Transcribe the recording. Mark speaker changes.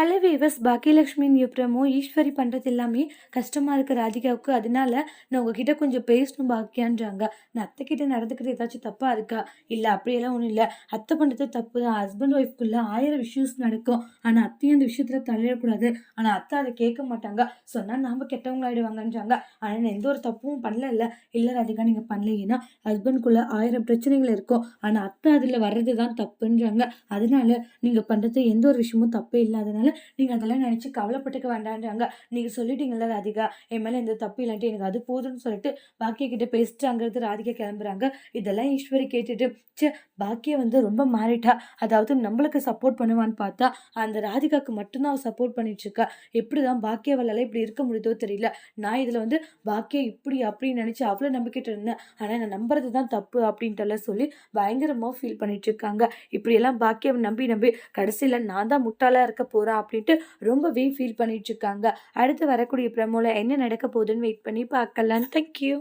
Speaker 1: Hello viewers பாக்கியலட்சுமியின் யுப்ரமோ ஈஸ்வரி பண்ணுறது எல்லாமே கஷ்டமாக இருக்க ராதிகாவுக்கு. அதனால நான் உங்ககிட்ட கொஞ்சம் பேசணும் பாக்கியான்றாங்க. நான் அத்தை கிட்டே நடந்துக்கிறது ஏதாச்சும் தப்பாக இருக்கா? இல்லை அப்படியெல்லாம் ஒன்றும் இல்லை. அத்தை பண்ணுறது தப்பு தான் ஹஸ்பண்ட் ஒய்ஃப்குள்ளே ஆயிரம் இஷ்யூஸ் நடக்கும். ஆனால் அத்தையும் அந்த விஷயத்தில் தலையிடக்கூடாது. ஆனால் அத்தை அதை கேட்க மாட்டாங்க. சொன்னால் நாம் கெட்டவங்களாயிடுவாங்கன்றாங்க. ஆனால் நான் எந்த ஒரு தப்பும் பண்ணல இல்லை இல்லை ராதிகா நீங்கள் பண்ணல ஏன்னா ஹஸ்பண்ட்குள்ளே ஆயிரம் பிரச்சனைகள் இருக்கும். ஆனால் அத்தை அதில் வர்றது தான் தப்புன்றாங்க. அதனால நீங்கள் பண்ணுறது எந்த ஒரு விஷயமும் தப்பே இல்லாதனால அதனால நீங்கள் அதெல்லாம் நினச்சி கவலைப்பட்டுக்க வேண்டான்றாங்க. நீங்கள் சொல்லிட்டீங்கல்ல ராதிகா. என் மேலே எந்த தப்பு இல்லாட்டி எனக்கு அது போதும்னு சொல்லிட்டு பாக்கிய கிட்ட பேசிட்டாங்கிறது ராதிகா கிளம்புறாங்க. இதெல்லாம் ஈஸ்வரி கேட்டுட்டு சே பாக்கிய வந்து ரொம்ப மாறிட்டா. அதாவது நம்மளுக்கு சப்போர்ட் பண்ணுவான்னு பார்த்தா அந்த ராதிகாவுக்கு மட்டும்தான் அவள் சப்போர்ட் பண்ணிட்டு இருக்கா எப்படி தான் பாக்கியவளால் இப்படி இருக்க முடியுதோ தெரியல. நான் இதில் வந்து பாக்கியம் இப்படி அப்படின்னு நினச்சி அவ்வளோ நம்பிக்கிட்டு இருந்தேன். ஆனால் நான் நம்புறது தான் தப்பு அப்படின்ட்டுலாம் சொல்லி பயங்கரமாக ஃபீல் பண்ணிட்டு இருக்காங்க இப்படியெல்லாம் பாக்கியம் நம்பி நம்பி கடைசியில் நான் தான் முட்டாளாக இருக்க போகிறேன் அப்படின்ட்டு ரொம்பவே ஃபீல் பண்ணிட்டு இருக்காங்க. அடுத்து வரக்கூடிய பிரமோல என்ன நடக்க போகுதுன்னு வெயிட் பண்ணி பார்க்கலாம். தேங்க்யூ